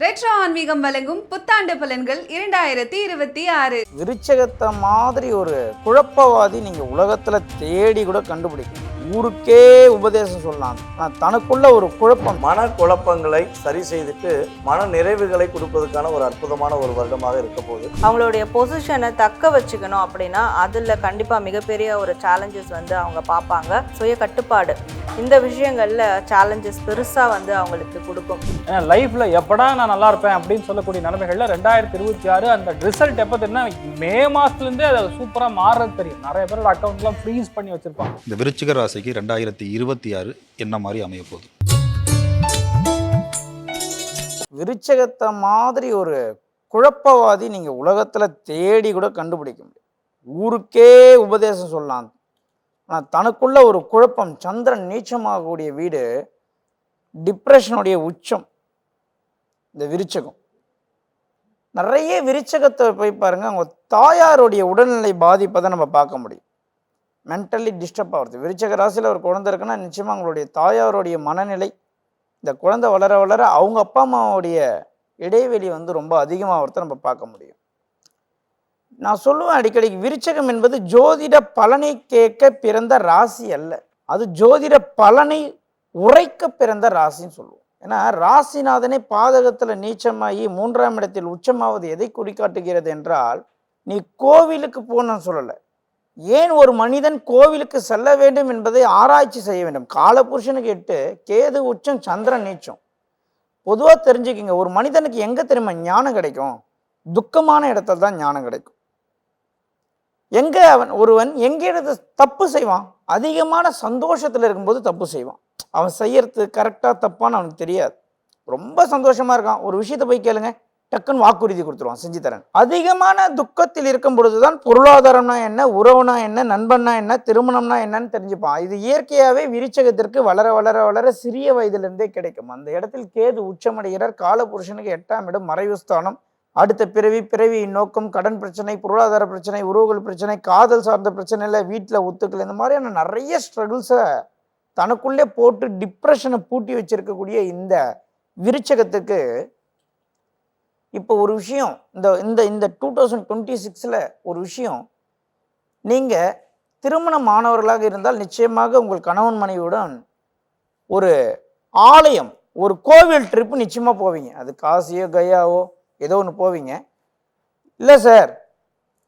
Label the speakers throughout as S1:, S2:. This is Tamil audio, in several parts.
S1: ரெட்ரோ ஆன்மீகம் வழங்கும் புத்தாண்டு பலன்கள் இரண்டாயிரத்தி இருபத்தி ஆறு.
S2: விருச்சகத்தை மாதிரி ஒரு குழப்பவாதி நீங்கள் உலகத்தில் தேடி கூட கண்டுபிடிக்கணும். ஊருக்கே உபதேசம் சொல்லலாம் தனக்குள்ள ஒரு குழப்பம்.
S3: மன குழப்பங்களை சரி செய்துட்டு மன நிறைவுகளை கொடுப்பதற்கான ஒரு அற்புதமான ஒரு வருடமாக இருக்க போகுது.
S4: அவங்களுடைய பொசிஷனை தக்க வச்சுக்கணும் அப்படின்னா அதில் கண்டிப்பாக மிகப்பெரிய ஒரு சேலஞ்சஸ் வந்து அவங்க பார்ப்பாங்க. சுய கட்டுப்பாடு. இந்த விஷயங்களில் சேலஞ்சஸ் பெருசாக வந்து அவங்களுக்கு கொடுக்கும்.
S5: ஏன்னா லைஃப்ல எப்படா நான் நல்லா இருப்பேன் அப்படின்னு சொல்லக்கூடிய நிலைமைகள்ல ரெண்டாயிரத்தி இருபத்தி ஆறு அந்த ரிசல்ட் எப்போ தெரியும்னா மே மாசத்துல இருந்தே அது சூப்பரா மாறுறது தெரியும். நிறைய பேரோட அக்கௌண்ட்லாம் ஃப்ரீஸ் பண்ணி வச்சிருப்பாங்க.
S6: இந்த விருச்சிக ராசிக்கு ரெண்டாயிரத்தி இருபத்தி ஆறு என்ன மாதிரி அமைய போகுது?
S2: விருச்சகத்தை மாதிரி ஒரு குழப்பவாதி நீங்கள் உலகத்தில் தேடி கூட கண்டுபிடிக்க முடியும் ஊருக்கே உபதேசம் சொல்லலாம். ஆனால் தனக்குள்ள ஒரு குழப்பம் சந்திரன் நீச்சமாகக்கூடிய வீடு டிப்ரெஷனுடைய உச்சம் இந்த விருச்சகம். நிறைய விருச்சகத்தை போய் பாருங்க அவங்க தாயாருடைய உடல்நிலை பாதிப்பை தான் நம்ம பார்க்க முடியும். மென்டலி டிஸ்டர்ப் ஆகிறது. விருச்சக ராசியில் ஒரு குழந்தை இருக்குன்னா நிச்சயமாக அவங்களுடைய தாயாருடைய மனநிலை இந்த குழந்தை வளர வளர அவங்க அப்பா அம்மாவுடைய இடைவெளி வந்து ரொம்ப அதிகமாகிறத நம்ம பார்க்க முடியும். நான் சொல்லுவேன் அடிக்கடி விருச்சகம் என்பது ஜோதிட பலனை கேட்க பிறந்த ராசி அல்ல. அது ஜோதிட பலனை உரைக்க பிறந்த ராசின்னு சொல்லுவோம். ஏன்னா ராசிநாதனை பாதகத்தில் நீச்சமாகி மூன்றாம் இடத்தில் உச்சமாவது எதை குறிக்காட்டுகிறது என்றால் நீ கோவிலுக்கு போகணும்னு சொல்லலை. ஏன் ஒரு மனிதன் கோவிலுக்கு செல்ல வேண்டும் என்பதை ஆராய்ச்சி செய்ய வேண்டும்? காலபுருஷனுக்கு எட்டு கேது உச்சம் சந்திரன் நீச்சம். பொதுவாக தெரிஞ்சுக்கிங்க ஒரு மனிதனுக்கு எங்கே தெரியுமா ஞானம் கிடைக்கும்? துக்கமான இடத்துல தான் ஞானம் கிடைக்கும். எங்கே அவன் ஒருவன் எங்கே இடத்து தப்பு செய்வான்? அதிகமான சந்தோஷத்தில் இருக்கும்போது தப்பு செய்வான். அவன் செய்யறது கரெக்டாக தப்பான்னு அவனுக்கு தெரியாது. ரொம்ப சந்தோஷமாக இருக்கான். ஒரு விஷயத்தை போய் கேளுங்க. டக்குன்னு வாக்குறுதி கொடுத்துருவான் செஞ்சு தரேன் அதிகமான துக்கத்தில் இருக்கும் பொழுதுதான் பொருளாதாரம்னா என்ன உறவுனா என்ன நண்பன்னா என்ன திருமணம்னா என்னன்னு தெரிஞ்சுப்பான். இது இயற்கையாகவே விரிச்சகத்திற்கு வளர வளர வளர சிறிய வயதிலிருந்தே கிடைக்கும். அந்த இடத்தில் கேது உச்சமடைகிறார். காலபுருஷனுக்கு எட்டாம் இடம் மறைவு ஸ்தானம் அடுத்த பிறவி பிறவியின் நோக்கம் கடன் பிரச்சனை பொருளாதார பிரச்சனை உறவுகள் பிரச்சனை காதல் சார்ந்த பிரச்சனை இல்லை வீட்டில் ஒத்துக்கல இந்த மாதிரியான நிறைய ஸ்ட்ரகிள்ஸை தனக்குள்ளே போட்டு டிப்ரெஷனை பூட்டி வச்சிருக்கக்கூடிய இந்த விருச்சகத்துக்கு இப்போ ஒரு விஷயம் இந்த இந்த இந்த டூ தௌசண்ட் டுவெண்ட்டி சிக்ஸில் ஒரு விஷயம். நீங்கள் திருமண மாணவர்களாக இருந்தால் நிச்சயமாக உங்கள் கணவன் மனைவியுடன் ஒரு ஆலயம் ஒரு கோவில் ட்ரிப்பு நிச்சயமாக போவீங்க. அது காசியோ கயாவோ ஏதோ ஒன்று போவீங்க. இல்லை சார்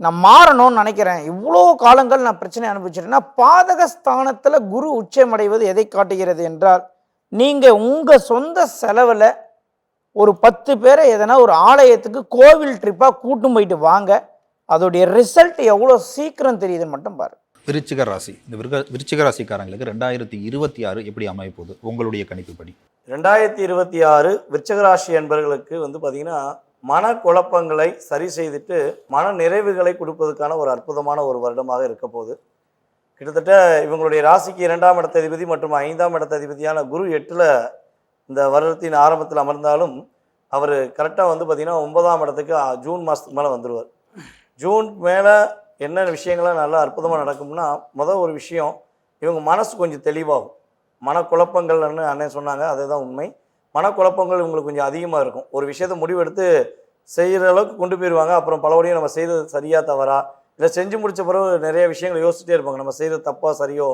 S2: நான் மாறணும்னு நினைக்கிறேன். இவ்வளோ காலங்கள் நான் பிரச்சனை அனுபவிச்சிட்டேன்னா பாதக ஸ்தானத்தில் குரு உச்சமடைவது எதை காட்டுகிறது என்றால் நீங்கள் உங்கள் சொந்த செலவில் ஒரு பத்து பேரை எதனா ஒரு ஆலயத்துக்கு கோவில் ட்ரிப்பாக கூட்டும் போயிட்டு வாங்க. அதோடைய ரிசல்ட் எவ்வளோ சீக்கிரம் தெரியுதுன்னு மட்டும் பாரு.
S6: விருச்சிக ராசி. இந்த விருக விருச்சிக ராசிக்காரங்களுக்கு ரெண்டாயிரத்தி இருபத்தி ஆறு எப்படி அமைய போகுது? உங்களுடைய கணிப்புப்படி.
S3: ரெண்டாயிரத்தி இருபத்தி ஆறு விருச்சகராசி என்பவர்களுக்கு வந்து பார்த்தீங்கன்னா மன குழப்பங்களை சரி செய்துட்டு மன நிறைவுகளை கொடுப்பதற்கான ஒரு அற்புதமான ஒரு வருடமாக இருக்க போகுது. கிட்டத்தட்ட இவங்களுடைய ராசிக்கு இரண்டாம் இடத்த அதிபதி மற்றும் ஐந்தாம் இடத்த அதிபதியான குரு எட்டில் இந்த வருடத்தின் ஆரம்பத்தில் அமர்ந்தாலும் அவர் கரெக்டாக வந்து பார்த்திங்கன்னா ஒன்பதாம் இடத்துக்கு ஜூன் மாதத்துக்கு மேலே வந்துடுவார் ஜூன் மேலே என்ன விஷயங்கள்லாம் நல்லா அற்புதமாக நடக்கும்னா மொதல் ஒரு விஷயம் இவங்க மனசு கொஞ்சம் தெளிவாகும். மனக்குழப்பங்கள்னு அண்ணன் சொன்னாங்க அதுதான் உண்மை. மனக்குழப்பங்கள் இவங்களுக்கு கொஞ்சம் அதிகமாக இருக்கும். ஒரு விஷயத்தை முடிவெடுத்து செய்கிற அளவுக்கு கொண்டு போயிடுவாங்க அப்புறம் பலபடியும் நம்ம செய்கிறது சரியாக தவறா இல்லை செஞ்சு முடித்த பிறகு நிறைய விஷயங்களை யோசிச்சுட்டே இருப்பாங்க. நம்ம செய்கிறது தப்பாக சரியோ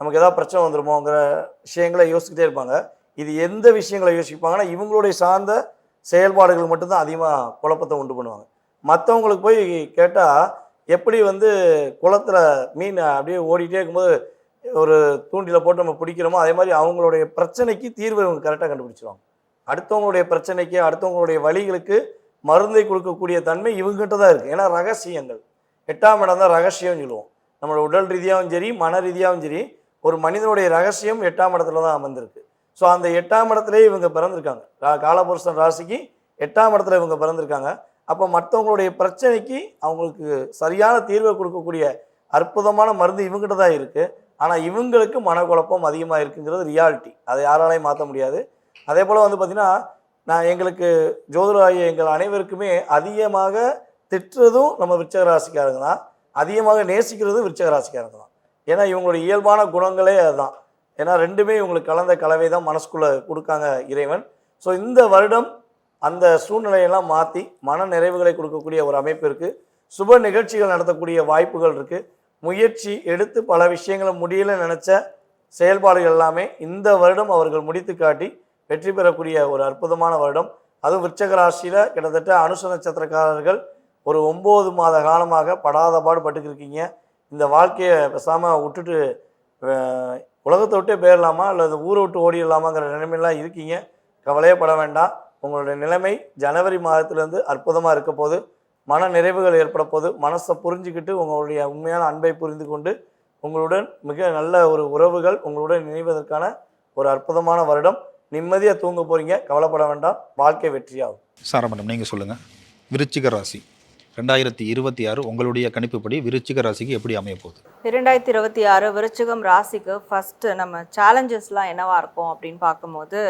S3: நமக்கு எதாவது பிரச்சனை வந்துருமோங்கிற விஷயங்களை யோசிச்சுட்டே இருப்பாங்க. இது எந்த விஷயங்களை யோசிப்பாங்கன்னா இவங்களுடைய சார்ந்த செயல்பாடுகள் மட்டும்தான் அதிகமாக குழப்பத்தை உண்டு பண்ணுவாங்க. மற்றவங்களுக்கு போய் கேட்டால் எப்படி வந்து குளத்துல மீன் அப்படியே ஓடிட்டே இருக்கும்போது ஒரு தூண்டில போட்டு நம்ம பிடிக்கிறோமோ அதே மாதிரி அவங்களுடைய பிரச்சனைக்கு தீர்வு இவங்க கரெக்டாக கண்டுபிடிச்சிருவாங்க. அடுத்தவங்களுடைய பிரச்சனைக்கு அடுத்தவங்களுடைய வழிகளுக்கு மருந்தை கொடுக்கக்கூடிய தன்மை இவங்ககிட்ட தான் இருக்குது ஏன்னா ரகசியங்கள். எட்டாம் இடம் தான் ரகசியம்னு சொல்லுவோம். நம்மளோட உடல் ரீதியாகவும் சரி மன ரீதியாகவும் சரி ஒரு மனிதனுடைய ரகசியம் எட்டாம் இடத்துல தான் அமர்ந்திருக்கு. ஸோ அந்த எட்டாம் இடத்துலேயே இவங்க பிறந்திருக்காங்க. காலபுருஷன் ராசிக்கு எட்டாம் இடத்துல இவங்க பிறந்திருக்காங்க. அப்போ மற்றவங்களுடைய பிரச்சனைக்கு அவங்களுக்கு சரியான தீர்வை கொடுக்கக்கூடிய அற்புதமான மருந்து இவங்ககிட்ட தான் இருக்குது ஆனால் இவங்களுக்கு மனக்குழப்பம் அதிகமாக இருக்குங்கிறது ரியாலிட்டி அதை யாராலையும் மாற்ற முடியாது. அதே போல் வந்து பார்த்திங்கன்னா நான் எங்களுக்கு ஜோதிராய எங்கள் அனைவருக்குமே அதிகமாக திட்டுறதும் நம்ம விருச்சக ராசிக்காரங்க தான். அதிகமாக நேசிக்கிறதும் விருச்சகராசிக்காரங்க தான். ஏன்னா இவங்களுடைய இயல்பான குணங்களே அதுதான். ஏன்னா ரெண்டுமே இவங்களுக்கு கலந்த கலவை தான் மனசுக்குள்ளே கொடுக்காங்க இறைவன். ஸோ இந்த வருடம் அந்த சூழ்நிலையெல்லாம் மாற்றி மன நிறைவுகளை கொடுக்கக்கூடிய ஒரு அமைப்பு இருக்குது சுப நிகழ்ச்சிகள் நடத்தக்கூடிய வாய்ப்புகள் இருக்குது முயற்சி எடுத்து பல விஷயங்களை முடியல நினச்ச செயல்பாடுகள் எல்லாமே இந்த வருடம் அவர்கள் முடித்து காட்டி வெற்றி பெறக்கூடிய ஒரு அற்புதமான வருடம். அதுவும் விருச்சக ராசியில் கிட்டத்தட்ட அனுச நட்சத்திரக்காரர்கள் ஒரு ஒம்பது மாத காலமாக படாத பாடுபட்டுக்கு இந்த வாழ்க்கையை பேசாமல் விட்டுட்டு உலகத்தை விட்டே போயிடலாமா? அல்லது ஊரை விட்டு ஓடிடலாமாங்கிற நிலைமையெல்லாம் இருக்கீங்க. கவலையே பட வேண்டாம். உங்களுடைய நிலைமை ஜனவரி மாதத்துலேருந்து அற்புதமாக இருக்க போது மன நிறைவுகள் ஏற்பட போது மனசை புரிஞ்சுக்கிட்டு உங்களுடைய உண்மையான அன்பை புரிந்து கொண்டு உங்களுடன் மிக நல்ல ஒரு உறவுகள் உங்களுடன் இணைவதற்கான ஒரு அற்புதமான வருடம். நிம்மதியாக தூங்க போகிறீங்க கவலைப்பட வேண்டாம். வாழ்க்கை வெற்றியாகும்.
S6: சாரமடம் மேடம் நீங்கள் சொல்லுங்கள் விருச்சிக ராசி. ரெண்டாயிரத்தி இருபத்தி ஆறு உங்களுடைய கணிப்புப்படி விருச்சிக ராசிக்கு எப்படி அமைய போகுது?
S4: இரண்டாயிரத்தி இருபத்தி ஆறு விருச்சிகம் ராசிக்கு ஃபர்ஸ்ட் நம்ம சேலஞ்சஸ்லாம் என்னவா இருக்கும் அப்படின்னு பார்க்கும்போது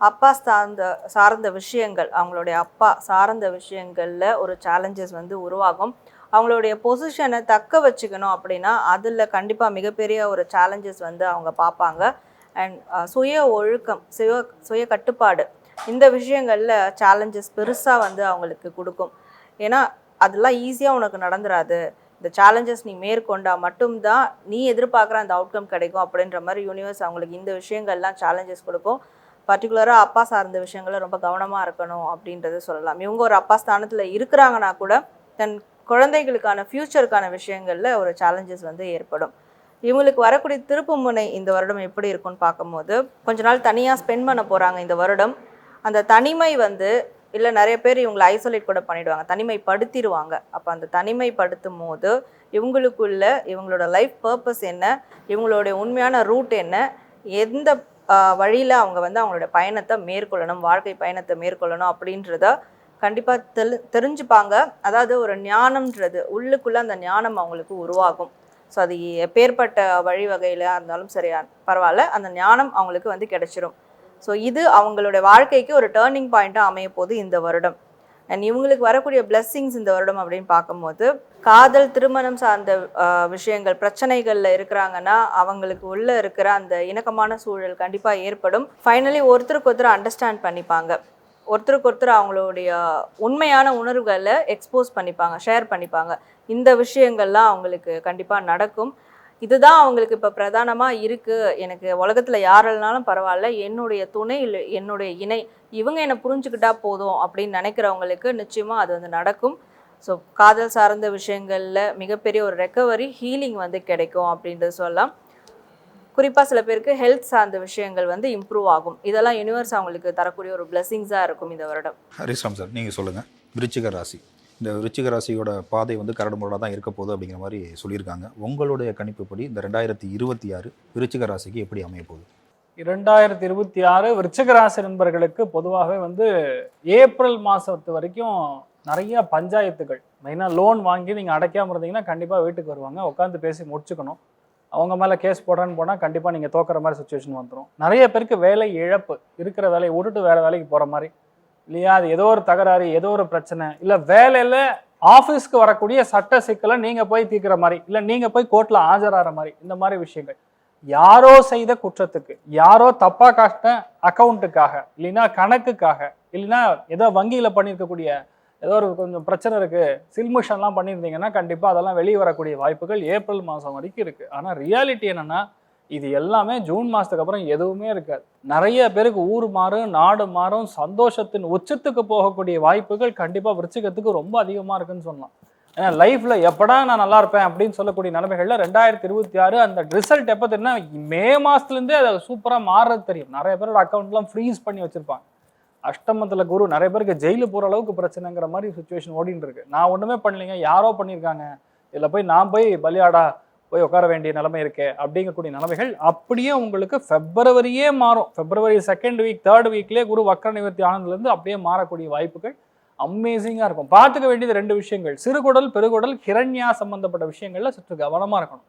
S4: அப்பா சார்ந்த சார்ந்த விஷயங்கள் அவங்களுடைய அப்பா சார்ந்த விஷயங்களில் ஒரு சேலஞ்சஸ் வந்து உருவாகும். அவங்களுடைய பொசிஷனை தக்க வச்சுக்கணும் அப்படின்னா அதில் கண்டிப்பாக மிகப்பெரிய ஒரு சேலஞ்சஸ் வந்து அவங்க பார்ப்பாங்க. அண்ட் சுய ஒழுக்கம் சுய சுய கட்டுப்பாடு இந்த விஷயங்களில் சேலஞ்சஸ் பெருசாக வந்து அவங்களுக்கு கொடுக்கும். ஏன்னா அதெல்லாம் ஈஸியாக உனக்கு நடந்துராது. இந்த சேலஞ்சஸ் நீ மேற்கொண்டா மட்டும்தான் நீ எதிர்பார்க்குற அந்த அவுட்கம் கிடைக்கும் அப்படின்ற மாதிரி யூனிவர்ஸ் அவங்களுக்கு இந்த விஷயங்கள்லாம் சேலஞ்சஸ் கொடுக்கும். பர்டிகுலராக அப்பா சார்ந்த விஷயங்களை ரொம்ப கவனமாக இருக்கணும் அப்படின்றத சொல்லலாம். இவங்க ஒரு அப்பா ஸ்தானத்தில் இருக்கிறாங்கன்னா கூட தன் குழந்தைகளுக்கான ஃப்யூச்சருக்கான விஷயங்களில் ஒரு சேலஞ்சஸ் வந்து ஏற்படும். இவங்களுக்கு வரக்கூடிய திருப்புமுனை இந்த வருடம் எப்படி இருக்கும்னு பார்க்கும்போது கொஞ்ச நாள் தனியாக ஸ்பெண்ட் பண்ண போகிறாங்க இந்த வருடம். அந்த தனிமை வந்து இல்லை நிறைய பேர் இவங்களை ஐசோலேட் கூட பண்ணிடுவாங்க. தனிமைப்படுத்திடுவாங்க. அப்போ அந்த தனிமைப்படுத்தும் போது இவங்களுக்குள்ள இவங்களோட லைஃப் பர்பஸ் என்ன? இவங்களுடைய உண்மையான ரூட் என்ன? எந்த வழியில் அவங்க வந்து அவங்களோட பயணத்தை மேற்கொள்ளணும் வாழ்க்கை பயணத்தை மேற்கொள்ளணும் அப்படின்றத கண்டிப்பாக தெரி தெரிஞ்சுப்பாங்க. அதாவது ஒரு ஞானம்ன்றது உள்ளுக்குள்ளே அந்த ஞானம் அவங்களுக்கு உருவாகும். ஸோ அது எப்பேற்பட்ட வழிவகையில் இருந்தாலும் சரியா பரவாயில்ல. அந்த ஞானம் அவங்களுக்கு வந்து கிடைச்சிரும். ஸோ இது அவங்களுடைய வாழ்க்கைக்கு ஒரு டேர்னிங் பாயிண்ட்டாக அமைய போகுது இந்த வருடம். அண்ட் இவங்களுக்கு வரக்கூடிய பிளெஸ்ஸிங்ஸ் இந்த வருடம் அப்படின்னு பார்க்கும்போது காதல் திருமணம் சார்ந்த விஷயங்கள் பிரச்சனைகளில் இருக்கிறாங்கன்னா அவங்களுக்கு உள்ளே இருக்கிற அந்த இணக்கமான சூழல் கண்டிப்பாக ஏற்படும். ஃபைனலி ஒருத்தருக்கு ஒருத்தர் அண்டர்ஸ்டாண்ட் பண்ணிப்பாங்க. ஒருத்தருக்கு ஒருத்தர் அவங்களுடைய உண்மையான உணர்வுகளை எக்ஸ்போஸ் பண்ணிப்பாங்க ஷேர் பண்ணிப்பாங்க. இந்த விஷயங்கள்லாம் அவங்களுக்கு கண்டிப்பாக நடக்கும். இதுதான் அவங்களுக்கு இப்போ பிரதானமாக இருக்குது எனக்கு உலகத்தில் யாரெல்லாம் பரவாயில்ல. என்னுடைய துணை இல்லை என்னுடைய இணை. இவங்க என்னை புரிஞ்சுக்கிட்டா போதும் அப்படின்னு நினைக்கிறவங்களுக்கு நிச்சயமாக அது வந்து நடக்கும். ஸோ காதல் சார்ந்த விஷயங்களில் மிகப்பெரிய ஒரு ரெக்கவரி ஹீலிங் வந்து கிடைக்கும் அப்படின்றது சொல்லலாம். குறிப்பாக சில பேருக்கு ஹெல்த் சார்ந்த விஷயங்கள் வந்து இம்ப்ரூவ் ஆகும். இதெல்லாம் யூனிவர்ஸ் அவங்களுக்கு தரக்கூடிய ஒரு பிளெஸிங்ஸாக இருக்கும் இந்த வருடம்.
S6: ஹரிஸ்ராம் சார் நீங்கள் சொல்லுங்கள் விருச்சிக ராசி. இந்த விருச்சிக ராசியோட பாதை வந்து கரடுமுரடாக தான் இருக்க போகுது அப்படிங்கிற மாதிரி சொல்லியிருக்காங்க. உங்களுடைய கணிப்புப்படி இந்த ரெண்டாயிரத்தி இருபத்தி ஆறு விருச்சிக ராசிக்கு எப்படி அமைய போகுது?
S5: இரண்டாயிரத்தி இருபத்தி ஆறு விருச்சிக ராசி நண்பர்களுக்கு பொதுவாகவே வந்து ஏப்ரல் மாதத்து வரைக்கும் நிறைய பஞ்சாயத்துகள் மெயினாக லோன் வாங்கி நீங்கள் அடைக்காமல் இருந்தீங்கன்னா கண்டிப்பாக வீட்டுக்கு வருவாங்க. உட்காந்து பேசி முடிச்சுக்கணும். அவங்க மேலே கேஸ் போடுறேன்னு போனால் கண்டிப்பாக நீங்கள் தோக்குற மாதிரி சுச்சுவேஷன் வந்துடும் நிறைய பேருக்கு வேலை இழப்பு இருக்கிற வேலையை விட்டுட்டு வேறு வேலைக்கு போகிற மாதிரி இல்லையா? அது ஏதோ ஒரு தகராறு ஏதோ ஒரு பிரச்சனை. இல்லை வேலையில் ஆஃபீஸ்க்கு வரக்கூடிய சட்ட சிக்கலை நீங்கள் போய் தீர்க்கிற மாதிரி இல்லை நீங்கள் போய் கோர்ட்டில் ஆஜராகிற மாதிரி இந்த மாதிரி விஷயங்கள். யாரோ செய்த குற்றத்துக்கு யாரோ தப்பாக காட்டின அக்கௌண்ட்டுக்காக இல்லைன்னா கணக்குக்காக இல்லைன்னா ஏதோ வங்கியில் பண்ணியிருக்கக்கூடிய ஏதோ ஒரு கொஞ்சம் பிரச்சனை இருக்குது சில்மிஷன்லாம் பண்ணியிருந்தீங்கன்னா கண்டிப்பாக அதெல்லாம் வெளியே வரக்கூடிய வாய்ப்புகள் ஏப்ரல் மாதம் வரைக்கும் இருக்குது ஆனால் ரியாலிட்டி என்னென்னா இது எல்லாமே ஜூன் மாதத்துக்கு அப்புறம் எதுவுமே இருக்காது. நிறைய பேருக்கு ஊர் மாறும் நாடு மாறும் சந்தோஷத்தின் உச்சத்துக்கு போகக்கூடிய வாய்ப்புகள் கண்டிப்பாக விருச்சிகத்துக்கு ரொம்ப அதிகமாக இருக்குன்னு சொல்லலாம். ஏன்னா லைஃப்பில் எப்படா நான் நல்லா இருப்பேன் அப்படின்னு சொல்லக்கூடிய நிலைமைகளில் ரெண்டாயிரத்தி இருபத்தி ஆறு அந்த ரிசல்ட் எப்போ தெரியும்னா மே மாசத்துலேருந்தே அதை சூப்பராக மாறுறது தெரியும். நிறைய பேரோட அக்கௌண்ட்லாம் ஃப்ரீஸ் பண்ணி வச்சுருப்பாங்க. அஷ்டமத்தில் குரு நிறைய பேருக்கு ஜெயிலு போகிற அளவுக்கு பிரச்சனைங்கிற மாதிரி சுச்சுவேஷன் ஓடின்னு இருக்கு. நான் ஒன்றுமே பண்ணலைங்க. யாரோ பண்ணியிருக்காங்க. இதில் போய் நான் போய் பலியாடா போய் உட்கார வேண்டிய நிலைமை இருக்கே அப்படிங்கக்கூடிய நிலைமைகள் அப்படியே உங்களுக்கு ஃபெப்ரவரியே மாறும். ஃபெப்ரவரி செகண்ட் வீக் தேர்ட் வீக்லேயே குரு வக்கர நிவர்த்தி ஆனதுலேருந்து அப்படியே மாறக்கூடிய வாய்ப்புகள் அமேசிங்காக இருக்கும். பார்த்துக்க வேண்டியது ரெண்டு விஷயங்கள். சிறுகுடல் பெருகுடல் கிரண்யா சம்பந்தப்பட்ட விஷயங்களில் சற்று கவனமாக இருக்கணும்.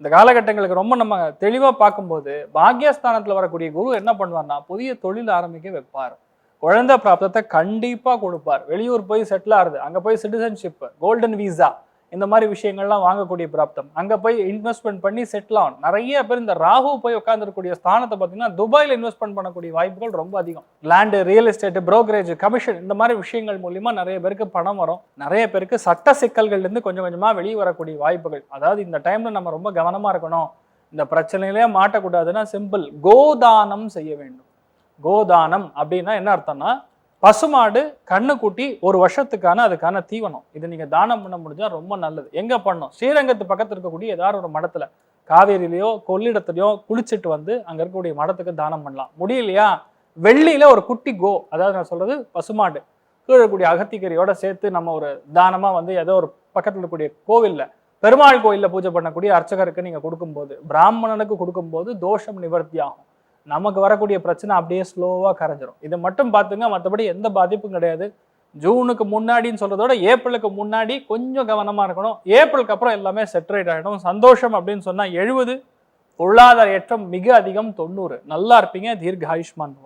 S5: இந்த காலகட்டங்களுக்கு ரொம்ப நம்ம தெளிவாக பார்க்கும்போது பாக்யஸ்தானத்தில் வரக்கூடிய குரு என்ன பண்ணுவார்னா புதிய தொழில் ஆரம்பிக்க வைப்பார். குழந்தை பிராப்தத்தை கண்டிப்பாக கொடுப்பார். வெளியூர் போய் செட்டில் ஆகுது அங்கே போய் சிட்டிசன்ஷிப் கோல்டன் வீசா இந்த மாதிரி விஷயங்கள்லாம் வாங்கக்கூடிய பிராப்தம். அங்கே போய் இன்வெஸ்ட்மெண்ட் பண்ணி செட்டில் ஆகும் நிறைய பேர் இந்த ராகு போய் உட்காந்துருக்கக்கூடிய ஸ்தானத்தை பார்த்தீங்கன்னா துபாயில் இன்வெஸ்ட்மெண்ட் பண்ணக்கூடிய வாய்ப்புகள் ரொம்ப அதிகம். Land real estate brokerage commission இந்த மாதிரி விஷயங்கள் மூலிமா நிறைய பேருக்கு பணம் வரும். நிறைய பேருக்கு சட்ட சிக்கல்கள்லேருந்து கொஞ்சம் கொஞ்சமாக வெளியே வரக்கூடிய வாய்ப்புகள். அதாவது இந்த டைமில் நம்ம ரொம்ப கவனமாக இருக்கணும். இந்த பிரச்சனையிலே மாட்டக்கூடாதுன்னா சிம்பிள் கோதானம் செய்ய வேண்டும். கோதானம் அப்படின்னா என்ன அர்த்தம்னா பசுமாடு கண்ணுக்குட்டி ஒரு வருஷத்துக்கான அதுக்கான தீவனம். இது நீங்க தானம் பண்ண முடிஞ்சா ரொம்ப நல்லது. எங்க பண்ணும் ஸ்ரீரங்கத்து பக்கத்தில் இருக்கக்கூடிய ஏதாவது ஒரு மடத்துல காவேரியிலையோ கொள்ளிடத்துலையோ குளிச்சுட்டு வந்து அங்க இருக்கக்கூடிய மடத்துக்கு தானம் பண்ணலாம். முடியலையா? வெள்ளியில ஒரு குட்டி கோ அதாவது நான் சொல்றது பசுமாடு கீழே இருக்கக்கூடிய சேர்த்து நம்ம ஒரு தானமா வந்து ஏதோ ஒரு பக்கத்தில் இருக்கக்கூடிய கோவில்ல பெருமாள் கோயிலில் பூஜை பண்ணக்கூடிய அர்ச்சகருக்கு நீங்க கொடுக்கும்போது பிராமணனுக்கு கொடுக்கும்போது தோஷம் நிவர்த்தி ஆகும் நமக்கு வரக்கூடிய பிரச்சனை அப்படியே ஸ்லோவாக கரைஞ்சிரும். இதை மட்டும் பார்த்துங்க மற்றபடி எந்த பாதிப்பும் கிடையாது. ஜூனுக்கு முன்னாடின்னு சொல்கிறதோட ஏப்ரலுக்கு முன்னாடி கொஞ்சம் கவனமாக இருக்கணும். ஏப்ரலுக்கு அப்புறம் எல்லாமே செட்டரேட் ஆகிடும் சந்தோஷம் அப்படின்னு சொன்னால் எழுபது பொருளாதார ஏற்றம் மிக அதிகம் தொண்ணூறு. நல்லா இருப்பீங்க தீர்க்க ஆயுஷ்மான்